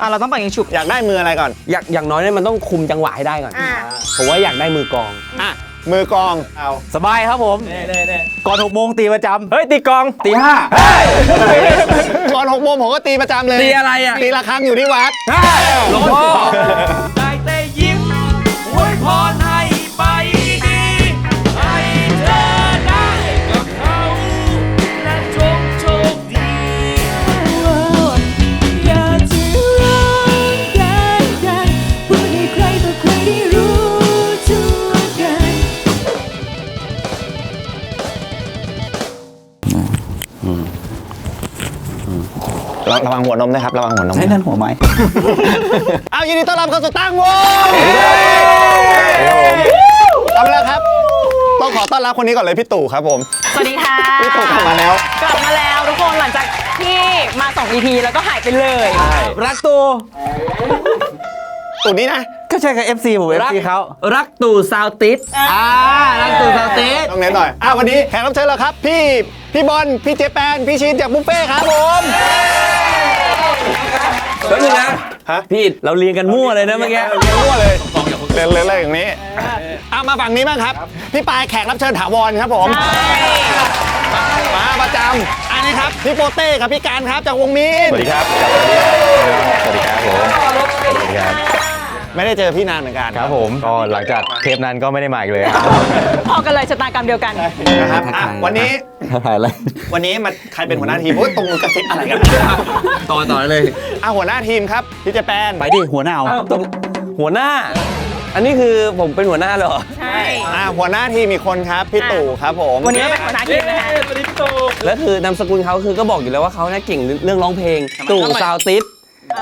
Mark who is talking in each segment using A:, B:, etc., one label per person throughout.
A: อะเราต้องปังยิงฉุบ
B: อยากได้มืออะไรก่อน
C: อยากอย่างน้อยเนี่ยมันต้องคุมจังหวะให้ได้ก่อน
A: อะ
C: ผมว่าอยากได้มือกลอง
B: อะ มือกลอง เอา
D: สบายครับผม ก่อนหกโมงตีประจำ
C: เฮ้ย ตีกลอง
D: ตีห้า
B: ก่อนหกโมงผมก็ตีประจำเลย
C: ตีอะไรอะ
B: ตีละครั้งอยู่ที่วัด
C: หลวงพ่อ
B: ระระวังหัวนมนะครับระวังหัวนม
D: ใช้นั่นหัวไม้
B: เอายินดีต้อนรับเข้าสู่ตั้งวงเอาละครับ ต้องขอต้อนรับคนนี้ก่อนเลยพี่ตู่ครับผม
A: สวัสดีค่ะ
B: พี่ตู่กลับมาแล้ว
A: กลับมาแล้วทุกคนหลังจากที่มา2 EP แล้วก็หายไปเลย
D: รักตัว
B: ตู่นี้นะ
D: ก็ใช่กับ FC ผม FC เขา
C: รักตู่ซาวติส
D: อ่ารักตัวสาวติส
B: ต้องเน้นหน่อยอะวันนี้แขกรับเชิญเราครับ พี่พี่บอลพี่เจแปนพี่ชินจากบุฟเฟ่ต์ครับผม
C: แป๊บนึงนะ
B: ฮะ
C: พี่เราเรียงกันมั่วเลยนะเมื่อกี้
B: เรียนรั่วเลยเรียนเรียนอะไรอย่างนี้เอามาฝั่งนี้บ้างครับ พี่ปายแขกรับเชิญถาวรครับผม มาประจำอันนี้ครับ พี่โปเต้กับพี่การครับจากวงมีน
E: สวัสดีครับสวัสดีครับผมสวัสดีครับ
B: ไม่ได้เจอพี่นานเหมือนกัน
E: ครับผมก็หลังจากเทปนั้นก็ไม่ได้มาอีกเลยครับ
A: พอกันเลยชะตากรรมเดียวกัน
B: นะครับอะวันนี้
D: ถ่ายอะไร
B: วันนี้มันใครเป็นหัวหน้าทีมโอ้ยตรงกระซิบอะไรกัน
D: ต่อต่อเลย
B: อะหัวหน้าทีมครับพี่เจแปน
D: ไปดิหัวหน้าเอา
C: อ้าวตรงหัวหน้า อันนี้คือผมเป็นหัวหน้าเลยเหรอ
A: ใช่
B: อะหัวหน้าทีมมีคนครับพี่ตู่ครับผม
A: วันนี้ก็เป็นหัวหน้าทีมนะคะ
C: แล้วคือนามสกุลเขาคือก็บอกอยู่แล้วว่าเขาน่าเก่งเรื่องร้องเพลง ตู่ซาวติส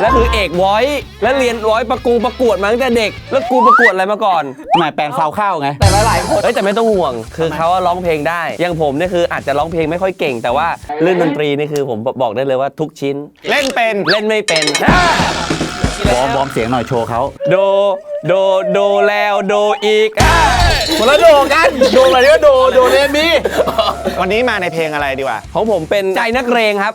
C: แล้วคือเอกวอยแล้วเรียนวอยประกูประกวดมาตั้งแต่เด็ก แล้วกูประกวดอะไรมาก่อน
D: หมายแปลงฟาวข้าวไง
C: แต่หลายๆคน เอ้ยแต่ไม่ต้องห่วง คือเขาอะร้องเพลงได้ อย่างผมเนี่ยคืออาจจะร้องเพลงไม่ค่อยเก่ง แต่ว่าเรื่องดนตรีนี่คือผมบอกได้เลยว่าทุกชิ้น
B: เล่นเป็น
C: เล่นไม่เป็น
D: วอร์มวอร์มเสียงหน่อยโชว์เขา
C: โด โด โดแล้วโดอีกอะคนละโดกัน โดอะไรก็โด โดเรมี
B: วันนี้มาในเพลงอะไรดีกว่า
C: ของผมเป็นใจนักเรงครับ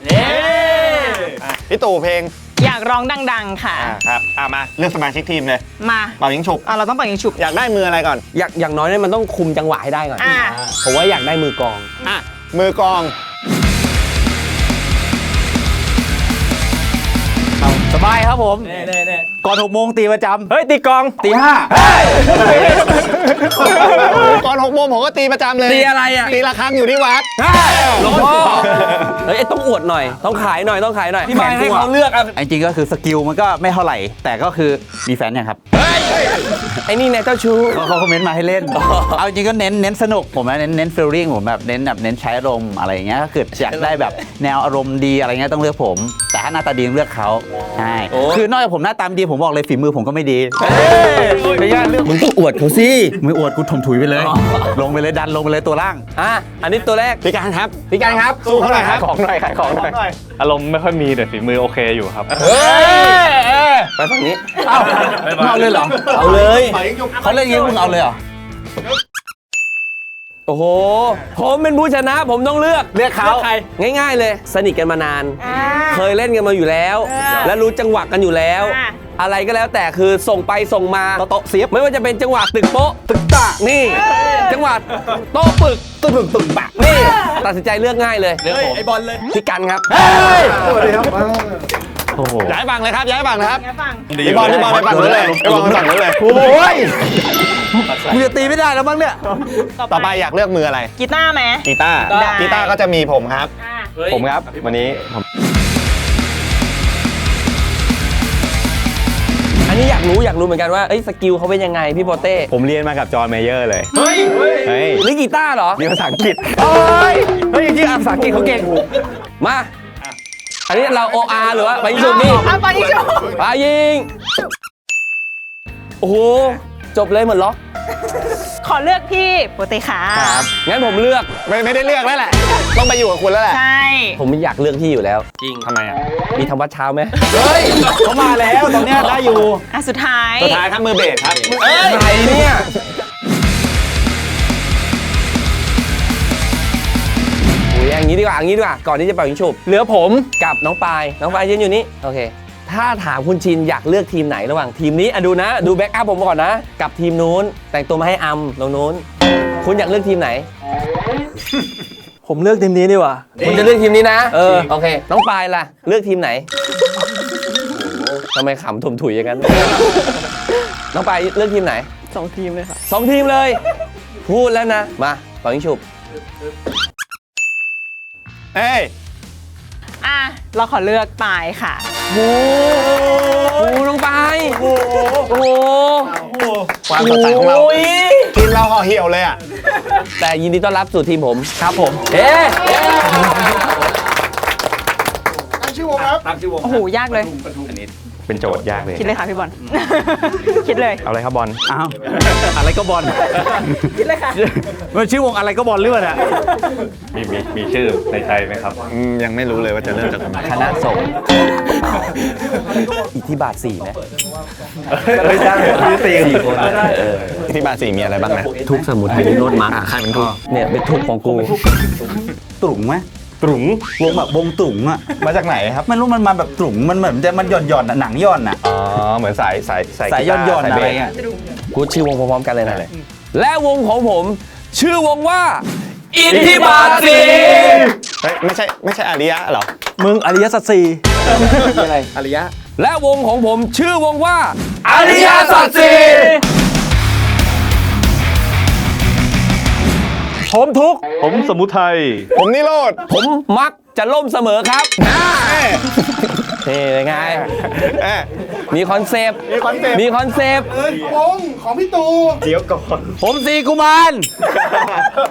B: อะพี่ตู่เพลง
A: อยากร้องดัง ๆ ค่ะ
B: อะครับอะมาเลือกสมาชิกทีมเลย
A: มา
B: เป่ายิงฉุบ
A: อะเราต้องปังยิงฉุบ
B: อยากได้มืออะไรก่อน
C: อยากอย่างน้อยเนี่ยมันต้องคุมจังหวะให้ได้ก่อน
A: อะ
C: ผมว่าอยากได้มือกลอง
B: อะมือกลอง
D: สบายครับผมก่อนหกโมงตีประจำ
C: เฮ้ยตีกลอง
D: ตีห้า
B: ก่อนหกโมงผมก็ตีประจำเลย
C: ตีอะไรอะ
B: ตีละครั้งอยู่ที่วัด
C: หลวงพ่อเฮ้ยต้องอวดหน่อย ต้องขายหน่อยต้องขายหน่อยพี่ไม้ให้เขาเลือกอะ
D: จริงๆก็คือสกิลมันก็ไม่เท่าไหร่ แต่ก็คือมีแฟนยังครับ
C: ไอ้นี่เนี่ยเจ้าชู้
D: เขาเขาคอมเมนต์มาให้เล่น เอาจริงก็เน้นเน้นสนุกผมนะเน้นเน้นฟีลลิ่งผมแบบเน้นแบบเน้นใช้อารมณ์อะไรอย่างเงี้ยถ้าเกิดอยากได้แบบแนวอารมณ์ดีอะไรเงี้ยต้องเลือกผม แต่ถ้าหน้าตาดีต้องเลือกเขาใช่
C: โอ้
D: คือนอกจากผมหน้าตามดีผมบอกเลยฝีมือผมก็ไม่ดี
C: ไม่ยากเลือกมึงต้องอวดเขาสิ
D: มืออวดกูถมถุยไปเลย ลงไปเลยดันลงไปเลยตัวล่าง
C: อะอันนี้ตัวแรก
B: พี่การครับ
C: พี่การครับ
B: สู้เขาหน่อยครับ
E: ของหน่อยขายของหน่อยอารมณ์ไม่ค่อยมีแต่ฝีมือโอเคอยู่ครับ
C: เฮ้ยเอ้ยไปฝั่งนี้
D: เอ้ามึงเอาเลยเหรอ
C: เอาเลย
B: เป่ายิงฉุบ
D: เขาเล่นอย่างงี้มึงเอาเลยเหรอ
C: โอ้โห ผมเป็นผู้ชนะผมต้องเลือก
D: เลือกเขา
C: ใครง่าย ๆ เลย สนิทกันมานาน
A: อ่า
C: เคยเล่นกันมาอยู่แล้ว
A: เออ
C: และรู้จังหวะกันอยู่แล้ว
A: อะ
C: อะไรก็แล้วแต่คือส่งไปส่งมา
D: โต๊ะเสียบ
C: ไม่ว่าจะเป็นจังหวะตึกโป๊ะ ตึกตะนี่ จังหวะโต๊ะปึก ตึกตึกตึกปะนี่ ตัดสินใจเลือกง่ายเลยเลือกผมไอบอลเลยพี่กันครับ
B: สวัสดีครับ
D: โอ้โห
B: ย้ายฝั่งเลยครับ ย้ายฝั่งนะครับ
A: งั้นฟัง
B: พี่บอลพี่บอลไปฝั่งนู้นเลยพี่บอลไปฝั่งนู้นเลย
D: โอ้ยกูจะตีไม่ได้แล้วมั้งเนี่ย
B: ต่อไปอยากเลือกมืออะไร
A: กีตาร์ไหม
B: กีตาร์
A: ได้
B: กีตาร์ก็จะมีผมครับ
A: อะ
E: ผมครับ วันนี้ผม
C: อันนี้อยากรู้อยากรู้เหมือนกันว่าเอ้ยสกิลเขาเป็นยังไงพี่โปเต้
E: ผมเรียนมากับจอห์นเมเยอร์เลย เฮ้ย เฮ้ย
C: นี่กีตาร์เหรอ
E: เรียนภาษาอังกฤษ
C: เฮ้ย เฮ้ยที่อ่านภาษาอังกฤษเขาเก่ง มา อันนี้เรา OR หรือว่าไปยิงสุดนี่
A: อะปังยิงฉุบ
C: ไปยิง โอ้โห จบเลยเหมือนล็อก
A: ขอเลือกพี่โปรเตค่ะ
C: งั้นผมเลือก
B: ไม่ไม่ได้เลือกแล้วแหละ ต้องไปอยู่กับคุณแล้วแหละ
A: ใช่
C: ผมอยากเลือกพี่อยู่แล้ว จริง
B: ทำไมอะ
C: มีทำวัดเช้าไหม
D: เฮ้ยเขามาแล้วตอนเนี้ยได้อยู่
A: อะสุดท้าย
B: สุดท้ายครับมือเบสครับ
C: เอ้ยใครเนี่ย อุ้ยอย่างนี้ดีกว่าอย่างนี้ดีกว่าก่อนที่จะเป่ายิงฉุบเหลือผมกับน้องปายน้องปายยืนอยู่นี่โอเค ถ้าถามคุณชินอยากเลือกทีมไหนระหว่างทีมนี้อะดูนะ ดูแบ็กอัพผมก่อนนะ กับทีมนู้น แต่งตัวมาให้อัมตรงนู้น คุณอยากเลือกทีมไหน
F: ผมเลือกทีมนี้ดีกว่า
C: คุณจะเลือกทีมนี้นะเออโอเค น้องปายล่ะ เลือกทีมไหนทำไมขำถุ่มถุยอย่างนั้นน้องปายเลือกทีมไหน
A: สองทีมเลยค่ะ
C: สองทีมเลย พูดแล้วนะ มาตอนนี้ฉุบ
B: เอ้ย
A: อะเราขอเลือกปายค่ะ
C: โอ้โหน้องปายโอ้โห
B: ความสดใสของเรา
C: โอ้ย
B: กินเราห่อเหี่ยวเลยอะ
C: แต่ยินดีต้อนรับสู่ทีมผม ครับผม เอ๊ะ
A: โอ้โหยากเลย
E: เป็นโจทย์ยากเลย
A: คิดเลยค่ะพี่บอล คิดเลย
E: เอาเลยครับบอล
D: อ้าว อะไรก็บอล
A: คิดเลยค่ะ
D: มันชื่อวงอะไรก็บอลหรือเปล่าเนี่ย
E: มีมีมีชื่อในใจไหมครับ
B: อืมยังไม่รู้เลยว่าจะเริ่มจากตรงไหน
C: คณะสงฆ์อิทธิบาทสี่ไหม
E: เฮ้ยได้มีสี่
C: สี่คนเออ
B: ที่บาสีมีอะไรบ้างนะ
C: ทุกสมุทรไทยโนดมาร์คใครเป็นทุกเนี่ยเป็นทุกของกู
D: ตรุงไหม
E: ตรุง
D: วงแบบวงตรุงอะ
B: มาจากไหนครับ
D: ไม่รู้มันมาแบบตรุงมันเหมือนจะมันหย่อนหย่อนๆอะหนังหย่อนอะ
B: อ๋อเหมือนสายสายสาย
D: สายหย่อนหย่อน
B: กี
D: ๆ
B: ตา
D: อะไร
B: สายเบส
D: เงี้ย
C: กูชื่อวงพร้อมๆกันเลยนะและวงของผม ชื่อวงว่า อิทธิบาทสี่
B: เฮ้ยไม่ใช่ไม่ใช่อาริยะเหรอ
F: มึงอริยสัจสี่
C: อะไรอริยะและวงของผมชื่อวงว่า อริยสัจสี่
F: ผมทุกข์
E: ผมสมุทัย
B: ผมนิโรธ
C: ผมมักจะล่มเสมอครับนี่เป็นไง
B: เอ้ย
C: มีคอนเซปต์
B: มีคอนเซ็ปต์
C: มีคอนเซปต์
B: เดี๋ยวก่อน
D: ผมสีกุมาร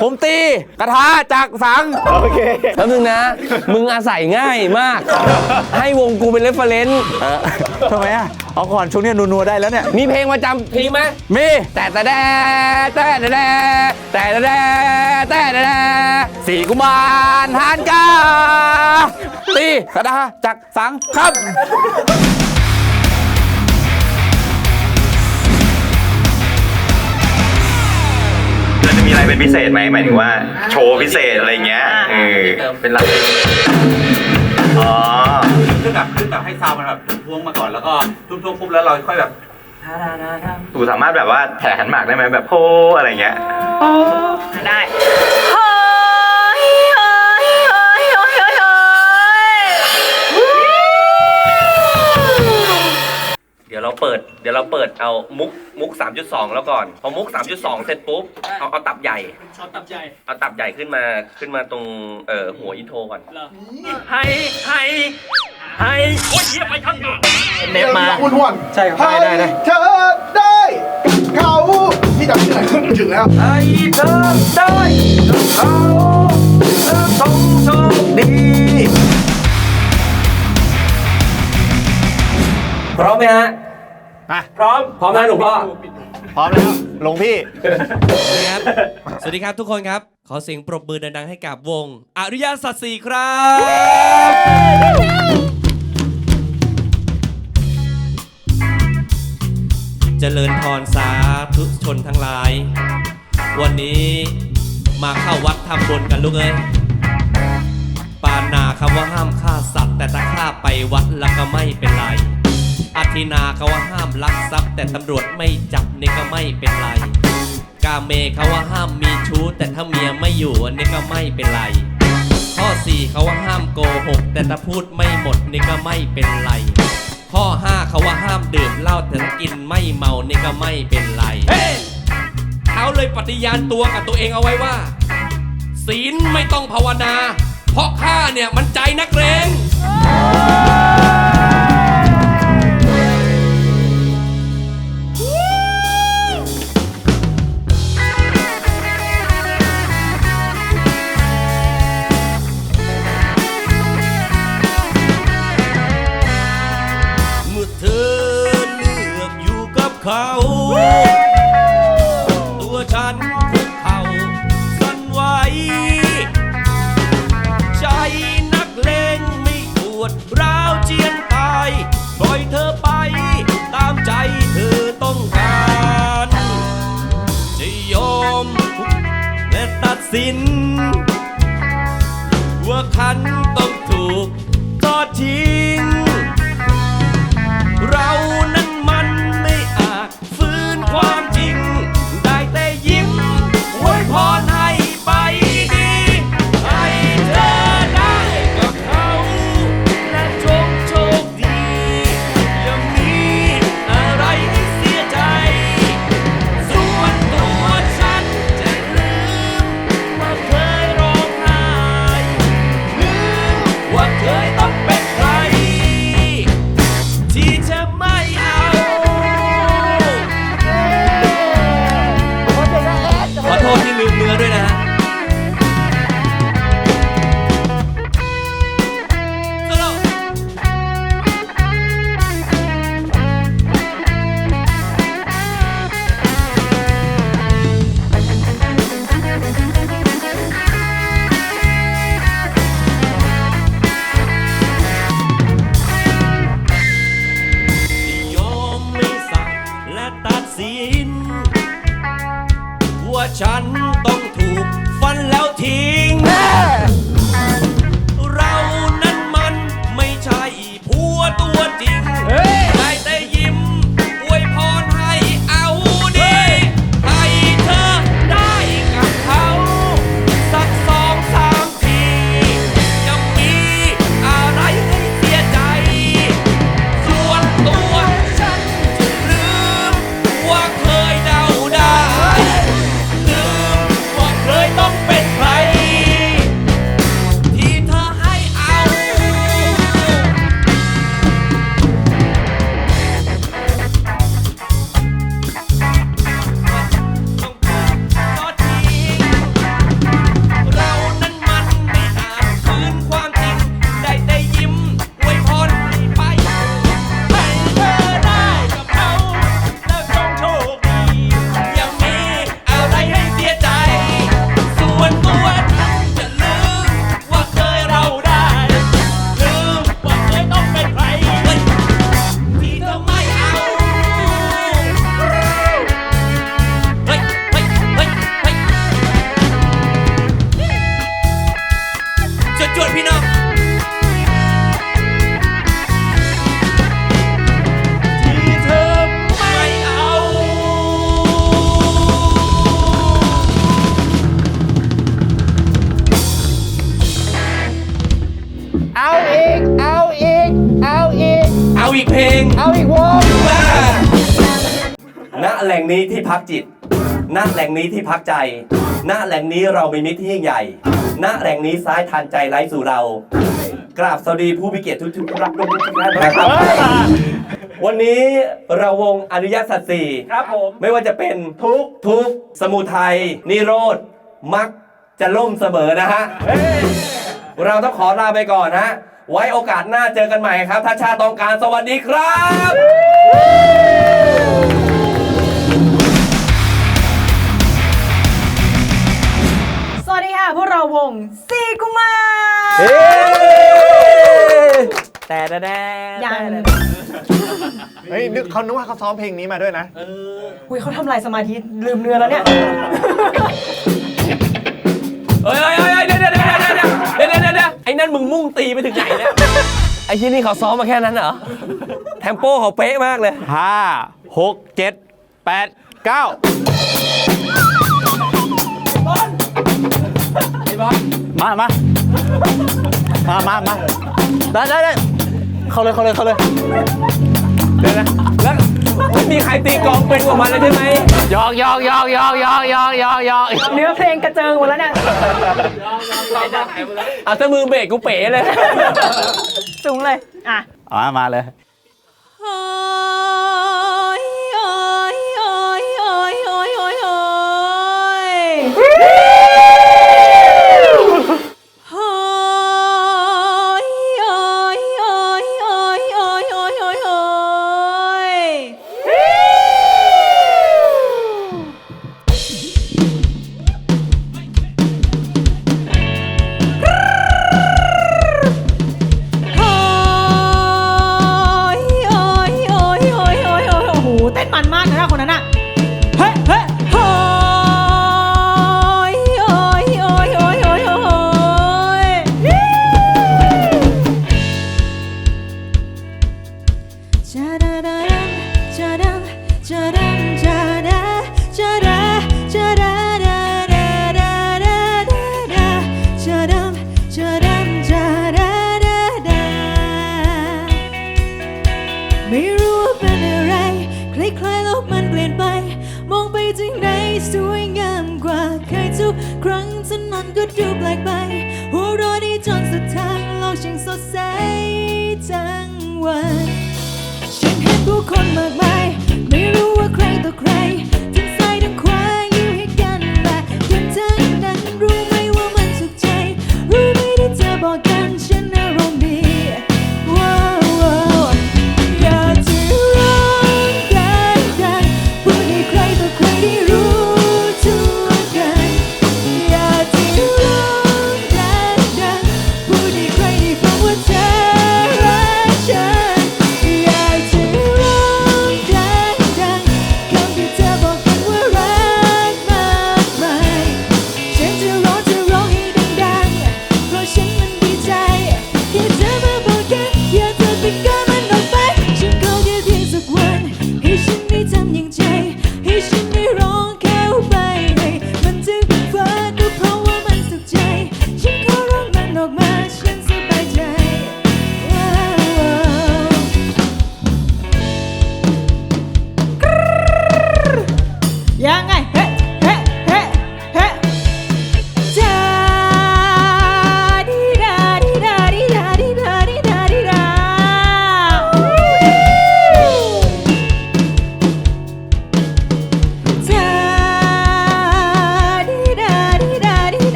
D: ผมตีกระทะจากสัง
B: โอเค
C: แล้วนึงนะ มึงอาศัยง่ายมาก ให้วงกูเป็นเรฟเฟรนซ์
D: ทำไมอะ เอาก่อนช่วงเนี้ยนัวๆได้แล้วเนี่ย
C: มีเพลงประจำทีมไหม
D: มี
C: แต่แต่แต่แต่แต่แต่แต่แต่แต่แต่
D: สีกุมารฮานกาตีกระทะจากสังครับ
E: เราจะมีอะไรเป็นพิเศษไหมหมายถึงว่าโชว์พิเศษอะไรเงี้ยเออเป็นหลักอ๋อ
D: คือแบบคือแบบให้ซาวมันแบบทวงมาก่อนแล้วก็ทุบๆปุ๊บแล้วเราค่อยแบบ
E: หนูสามารถแบบว่าแผ่ขันหมากได้ไหมแบบโพอะไรเงี้ย
A: ได้เฮ้ เดี๋
C: ยวเราเปิดเดี๋ยวเราเปิดเอามุกมุก 3.2 แล้วก่อน พอมุก 3.2 เสร็จปุ๊บเอาเอาตับใหญ่
F: ช็อตตับใหญ่
C: เอาตับใหญ่ขึ้นมาขึ้นมาตรงเอ่อหัวอินโทรก่อน
G: ให้ให้ให้โอ้ยเหี้ยไปข้างหลัง
F: เน็ตมา
H: คุณห่วง
F: ใช่ครับได้ได้ได้
H: เธอได้เขาพี่จำชื่อไหนถึงแล้ว
G: ให้เธอได้กับเขาเธอต้องโชคดี
C: พร้อมไหมฮะ
B: อะ
C: พร้อมพร้อมนะหลวงพ่อ
B: พร้อมแล้วหลวงพี่
G: ครับ สวัสดีครับทุกคนครับ ขอเสียงปรบมือดังๆให้กับวง อริยสัจสี่ครับ เจริญพรสาธุชนทั้งหลาย วันนี้มาเข้าวัดทำบุญกันลูกเอ้ยปานาคำว่าห้ามฆ่าสัตว์ แต่ถ้าฆ่าไปวัดแล้วก็ไม่เป็นไร อธินาเขาว่าห้ามลักทรัพย์ แต่ตำรวจไม่จับนี่ก็ไม่เป็นไร กาเมเขาว่าห้ามมีชู้ แต่ถ้าเมียไม่อยู่อันนี้ก็ไม่เป็นไร ข้อ4เขาว่าห้ามโกหก แต่ถ้าพูดไม่หมดนี่ก็ไม่เป็นไร ข้อ 5เขาว่าห้ามดื่มเหล้าแต่ถ้ากินไม่เมานี่ก็ไม่เป็นไรเขาเลยปฏิญาณตัวกับตัวเองเอาไว้ว่า ศีลไม่ต้องภาวนา เพราะข้าเนี่ยมันใจนักเลง
C: พักจิต ณ แหล่งนี้ที่พักใจ ณ แหล่งนี้เรามีมิตรที่ยิ่งใหญ่ ณ แหล่งนี้ซ้ายทานใจไร้สู่เรา กราบสวัสดีผู้มีเกียรติทุกทุกๆรับทุกท่านนะครับ วันนี้เราวงอนุญาตสัตว์สี่ครับผม ไม่ว่าจะเป็นทุกข์ทุกข์สมุทัยนิโรธมักจะล่มเสมอนะฮะ เราต้องขอลาไปก่อนฮะ ไว้โอกาสหน้าเจอกันใหม่ครับ ถ้าชาติต้องการสวัสดีครับ
I: แต่แต่แต่
A: ยัง
D: เฮ้ยนึกเขานึกว่าเขาซ้อมเพลงนี้มาด้วยนะเอ
A: คุยเขาทำลายสมาธิลืมเนื้อแล้วเนี่ย
C: เฮ้ยเฮ้ยเฮ้ยเดี๋ยวเดี๋ยวเดี๋ยวเดี๋ยวเดี๋ยวเดี๋ยวไอ้นั่นมึงมุ่งตีไปถึงไหนเนี่ย
I: ไอ้ที่นี่เขาซ้อมมาแค่นั้นเหรอเทมโปเขาเป๊ะมากเลย
D: ห้าหกเจ็ดแปดเก้าบอลไอ้บอล
J: มามา มามามาได้ได้ได้เข้าเลยเข้าเลยเข้าเลย
I: เดี๋ยวนะแล้วไม่มีใครตีกลองเป็นกว่ามันเลยใช่ไหม
D: ยอกยอกยอกยอกยอกยอกยอกยอก
A: เนื้อเพลงกระเจิงหมดแล้วเนี่ย
I: เอาถ้ามือเบรกกูเป๋เลย
A: สูงเลย อะ
J: มามาเลย
K: โอ้ย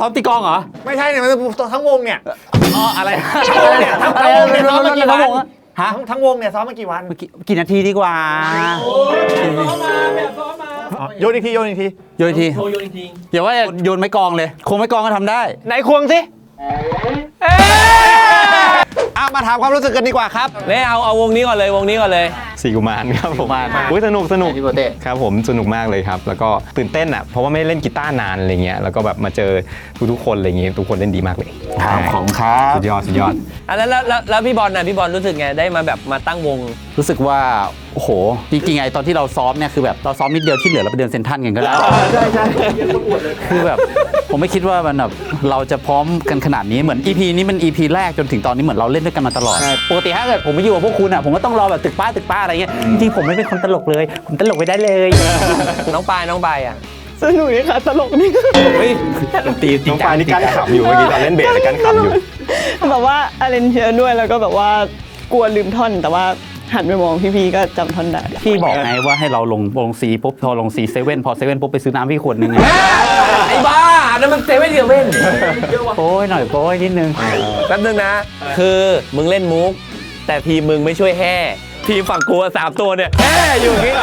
D: ซ้อมตีกลองเหรอ
B: ไม่ใช่เนี่ยมันทั้งวงเนี่ย
D: อ๋ออะไร
B: ทั้งวงเนี่ยทั้งทั้งวงเนี่ยซ้อมมากี่วัน
D: ฮะ
B: ทั้งทั้งวงเนี่ยซ้อมมากี่วัน
D: กี่กี่นาทีดีกว่า
B: โยนอีกทีโยนอีกที
D: โยนอีกที
F: โชว์โยนอีกที
D: อย่าว่าโยนไม้กลองเลย คงไม้กลองก็ทำได้
B: ไหนควงสิ อะมาถามความรู้สึกกันดีกว่าครับ
C: เนี่ยเอาเอาวงนี้ก่อนเลยวงนี้ก่อนเลย
L: สี่กุมารครับผม
D: กุมาร
L: อุ้ยสนุกสนุก
D: พี่โปเต้
L: ครับผมสนุกมากเลยครับ แล้วก็ตื่นเต้นอะเพราะว่าไม่ได้เล่นกีตาร์นานอะไรเงี้ยแล้วก็แบบมาเจอทุกๆคนอะไรเงี้ยทุกคนเล่นดีมากเลย
D: ครับของครับ
L: สุดยอดสุดยอด
C: อะแล้วแล้วแล้วแล้วพี่บอลน่ะพี่บอลรู้สึกไงได้มาแบบมาตั้งวง
D: รู้สึกว่าโอ้โห จริงๆไงตอนที่เราซ้อมเนี่ยคือแบบเราซ้อมนิดเดียวที่เหลือเราไปเดินเซนทรันกันก็ได้
F: ใช่ใช่
D: คือแบบผมไม่คิดว่ามันแบบเราจะพร้อมกันขนาดนี้เหมือน EP นี้มัน EP แรกจนถึงตอนนี้เหมือนเราเล่นด้วยกันมาตลอด ปกติถ้าเกิดผมไปอยู่กับพวกคุณอะผมก็ต้องรอแบบตึกป้าตึกป้าอะไรเงี้ยจริงๆผมไม่เป็นคนตลกเลย ผมตลกไม่ได้เลย
C: น้องปายน้องปายอะ
A: สนุกดีค่ะตลกดี
C: เฮ้ย
D: ตีจริ
L: น้
D: ง
L: อง
D: จั
L: ปายนี่กั้นขำอยู่เมื่อกี้ตอนเล่นเบสกั้นขำอยู่
A: แบบว่าอาเลนเชียด้วยแล้วก็แบบว่ากลัวลืมท่อนแต่ว่า หันไปมองพี่ๆก็จำท่อนได้
D: พี่บอกไงว่าให้เราลงลงสีปุ๊บพอลงสีเซเว่นพอเซเว่นปุ๊บไปซื้อน้ำพี่ขวดนึงไง
C: ไอ้บ้าอันนั้นมันเซเว่นเดียวเว่น
D: โป้ยหน่อยโป้ยนิดนึง
C: แป๊บนึงนะ คือมึงเล่นมุก แต่ทีมมึงไม่ช่วยแห่ ทีมฝั่งกูอะสามตัวเนี่ยแห่อยู่อย่างงี้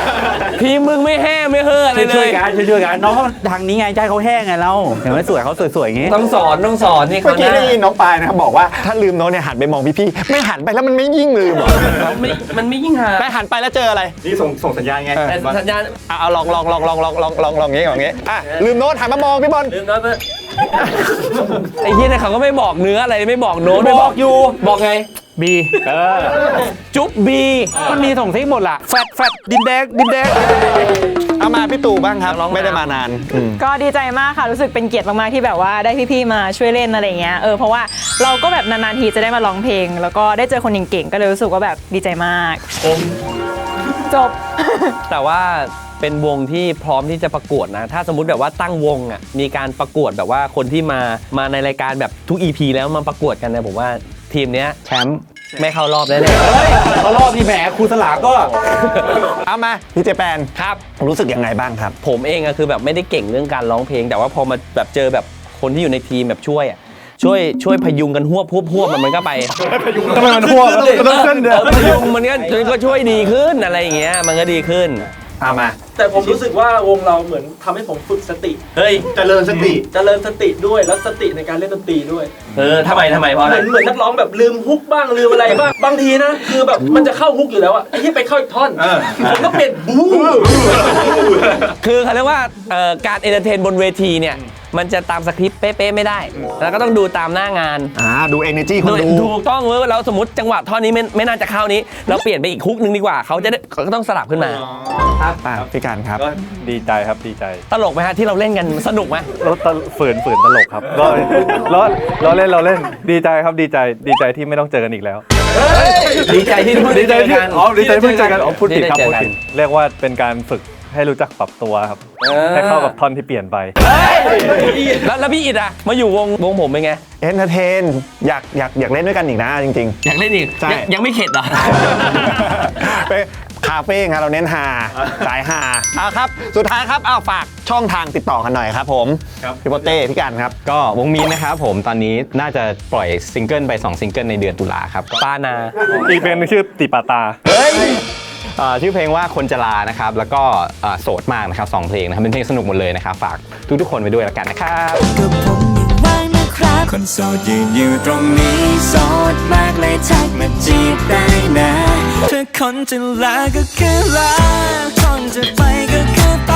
C: ทีมมึงไม่แห่ไม่เฮ่ออะไรเล
D: ช่วย
C: ย
D: ๆกันช่วยๆกันน้องเขาทางนี้ไงใจเขาแห้งไงเราเห็นไหมสวยเขาสวยๆอย่างงี้
C: ต้องสอนต้องสอนนี่
B: เมื่อ
C: เขา
B: กี้
C: นะ
B: ได้ยินน้องปายนะครับบอกว่าถ้าลืมโน้ตเนี่ยหันไปมองพี่ๆไม่หันไปแล้วมันไม่ยิ่งลืมเหรอ
C: ไม่มันไม่ยิ่งหา
B: ไปหันไปแล้วเจออะไร
L: นี่ส่งส่งสัญญาณไง
C: แต่สัญญาณ
B: เอาเอาลองลองลองลองลองลองลองลองงี้ลองงี้อะลืมโน้ตหันมามองพี่บอล
C: ลืมน้อยไปไอ้เหี้ยเนี่ยเขาก็ไม่บอกเนื้ออะไรไม่บอกโน้ตไม่
D: บอกอยู่
C: บอกไง
D: บี
C: จุ๊บบี
D: มันมีส่งซิกหมดล่ะ แฟดแฟดดินแดงดินแดง
B: เอามาพี่ตู่บ้างครับ ไม่ได้มานานอืม
A: ก็ดีใจมากค่ะ รู้สึกเป็นเกียรติมาก ๆ ที่แบบว่าได้พี่ ๆ มาช่วยเล่นอะไรเงี้ยเออเพราะว่าเราก็แบบนาน ๆ ทีจะได้มาร้องเพลง แล้วก็ได้เจอคนเก่ง ๆ ก็เลยรู้สึกว่าแบบดีใจมากจบ
C: แต่ว่าเป็นวงที่พร้อมที่จะประกวดนะ ถ้าสมมติแบบว่าตั้งวงอะมีการประกวดแบบว่าคนที่มามาในรายการแบบทุก EP แล้วมาประกวดกันนะผมว่า ทีมเนี้ย
B: แชมป์
C: ไม่เข้ารอบแน่
D: เฮ้ยเขารอบที่แหมครูสลาก็
B: เอามาพี่เจแปน
C: ๆครับ
B: รู้สึกยังไงบ้างครับ
C: ผมเองอะคือแบบไม่ได้เก่งเรื่องการร้องเพลง แต่ว่าพอมาแบบเจอแบบคนที่อยู่ในทีมแบบช่วยอะช่วยช่วยพยุงกันหวบหวบหวบมันมันก็ไป
L: ทำไมมันทั่วมันต้องขึ้นเดือ
C: เออพยุงมันก็มันก็ช่วยดีขึ้นอะไรอย่างเงี้ยมันก็ดีขึ้น
B: เอามา
F: แต่ผมรู้สึกว่าวงเราเหมือนทำให้ผมฝึกสติ
C: เฮ้ย
H: เจริญสติ
F: เจริญสติด้วยแล้วสติในการเล่นดนตรีด้วย
C: เออทำไมทำไมเพราะ
F: เห
C: อะไร
F: มือนเหมือนนักร้องแบบลืมฮุกบ้างลืมอะไรบ้างบางทีนะ คือแบบมันจะเข้าฮุกอยู่แล้วอะไอ้ที่ไปเข้าอีกท่อนผมก็เปลี่ยนบู๊
C: คือเขาเรียกว่าเอ่อการเอนเตอร์เทนบนเวทีเนี่ย มันจะตามสคริปต์เป๊ะๆไม่ได้ แล้วก็ต้องดูตามหน้างาน
B: อ่าดู energy คน
C: โดย
B: ดู
C: ถูกต้องเว้ยเราสมมติจังหวะท่อนนี้ไม่ไม่น่าจะเข้านี้ เราเปลี่ยนไปอีกฮุกนึงดีกว่าเขาจะได้เขาก็ต้องสลับขึ้นมา
B: อะพี่การครับ
M: ก็ดีใจครับดีใจ
C: ตลกไหมฮะที่เราเล่นกันสนุกไหม
M: แล้วตลฝืนฝืนตลกครับก็ล้อล้อเล่นเราเล่นดีใจครับดีใจดีใจที่ไม่ต้องเจอกันอีกแล้ว
C: ดีใจที่เพิ่ง
M: ดี
C: ได้
M: ใจ
C: เจอ
M: ที่
C: กัน
M: อ๋อดีใจเพิ่งเจอกันอ๋อพูดผิดครับ
C: ไเจ
M: พู
C: อ
M: ด
C: กัน
M: ผิดเรียกว่าเป็นการฝึก ให้รู้จักปรับตัวครับ ให้เข้ากับท่อนที่เปลี่ยนไป
C: แล้วแล้วพี่อิดอะมาอยู่วงวงผมเป็นไง
B: เอนเตอร์เทนอยากอยากอยากเล่นด้วยกันอีกนะจริง
C: อยากเล่นอีก
B: ใช่
C: ยังยังไม่เข็ดเหรอ
B: ๆ ไปคาเฟ่ครับเราเน้นฮาสายฮาเอาครับ สุดท้ายครับเอาฝากช่องทางติดต่อกันหน่อยครับผม
L: ครับ
B: พี่โปเต้พี่การครับ
L: ก็วงมีนนะครับผมตอนนี้น่าจะปล่อยซิงเกิลไป 2 ซิงเกิลในเดือนตุลาครับก็
C: ปานา
M: อีกเพลงหนึงชื่อติปาตา
L: เอ่อ ชื่อเพลงว่าคนจะลานะครับ แล้วก็เอ่อโสดมากนะครับสองเพลงนะครับ เป็นเพลงสนุกหมดเลยนะครับ ฝากทุกๆคนไปด้วยแล้วกันนะครับ
K: ก็ผมยังว่างนะครับ คนโสดยืนอยู่ตรงนี้โสดมากเลยทักมาจีบได้นะถ้าคนจะลาก็คือลา คนจะไปก็คือไป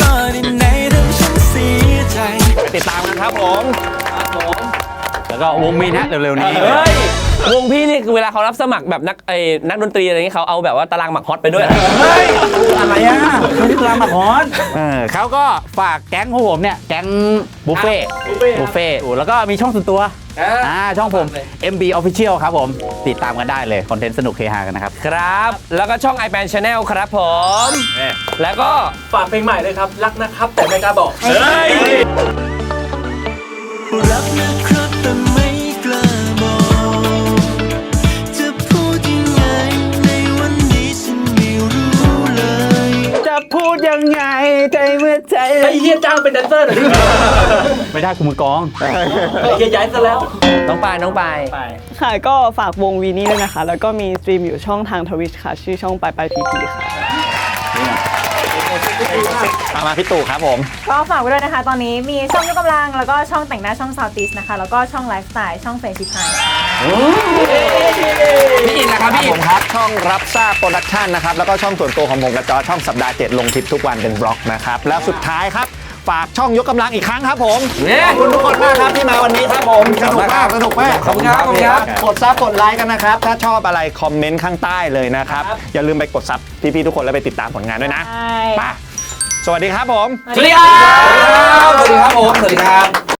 K: ก็ได้ไหนทำฉันเสียใจ
B: ไปติดตามกันครับผม
D: แล้วก็วงมีนะเร็วๆนี้
C: เฮ้ย วงพี่นี่คือเวลาเขารับสมัครแบบนักไอ้นักดนตรีอะไรอย่างงี้เขาเอาแบบว่าตารางหมักฮอตไปด้วย
D: เฮ้ยอะไรอะไม่ใช่รามหอน เออเขาก็ฝากแก๊งของผมเนี่ย แก๊งบุฟเฟ่บุฟเฟ่แล้วก็มีช่องส่วนตัวอ่าช่องผม MB Official ครับผม ติดตามกันได้เลย คอนเทนต์สนุกเฮฮากันนะครับ
C: ครับ แล้วก็ช่อง iPad Channel ครับผม แล้วก็
F: ฝากเพลงใหม่เลยครับ รักนะครับ แต่ไม่กล้าบอก
K: รักนะ
D: พูดยังไงใจเมื่อใจ
F: ไอ้เฮียจ้างเป็นแดนเซอร์หน่อยดิ
D: ไม่ได้กูมือกลอง
F: ไอ้เฮียย้ายซะแล้ว
C: น้องปายน้องปาย
N: ค่ะก็ฝากวงวีนี่ด้วยนะคะ แล้วก็มีสตรีมอยู่ช่องทางทวิชค่ะ ชื่อช่องปลายปลายพีพีค่ะ
B: เอามาพี่ตู่ครับผม
A: ก็ฝากไว้ด้วยนะคะ ตอนนี้มีช่องยกกำลัง แล้วก็ช่องแต่งหน้าช่องซาวติสนะคะ แล้วก็ช่องไลฟ์สไตล์ช่องเฟซบุ๊กไทย
C: พี่อินนะครับพี่อิ
B: ผ
C: น
B: มครับช่องรับทราบโปรดักชันนะครับ แล้วก็ช่องส่วนตัวของผมกับจอช่องสัปดาห์เจ็ดลงคลิปทุกวันเป็นบล็อกนะครับ แล้วสุดท้ายครับฝากช่องยกกำลังอีกครั้งครับผม
C: เย้
B: ขอบคุณทุกคนมากครับที่มาวันนี้ครับผมสนุกมากสนุกมาก
C: ขอบคุณครับขอบคุณครับ
B: กดซับกดไลค์กันนะครับ ถ้าชอบอะไรคอมเมนต์ข้างใต้เลยนะครับ อย่าลืมไปกดซับพี่ๆทุกคนแล้วไปติดตามผลงานด้วยนะ
A: ใช่
B: ไปส วัสดีครับผม
C: สวัสดีครับ สวัสดีครับผม สวัสดีครับ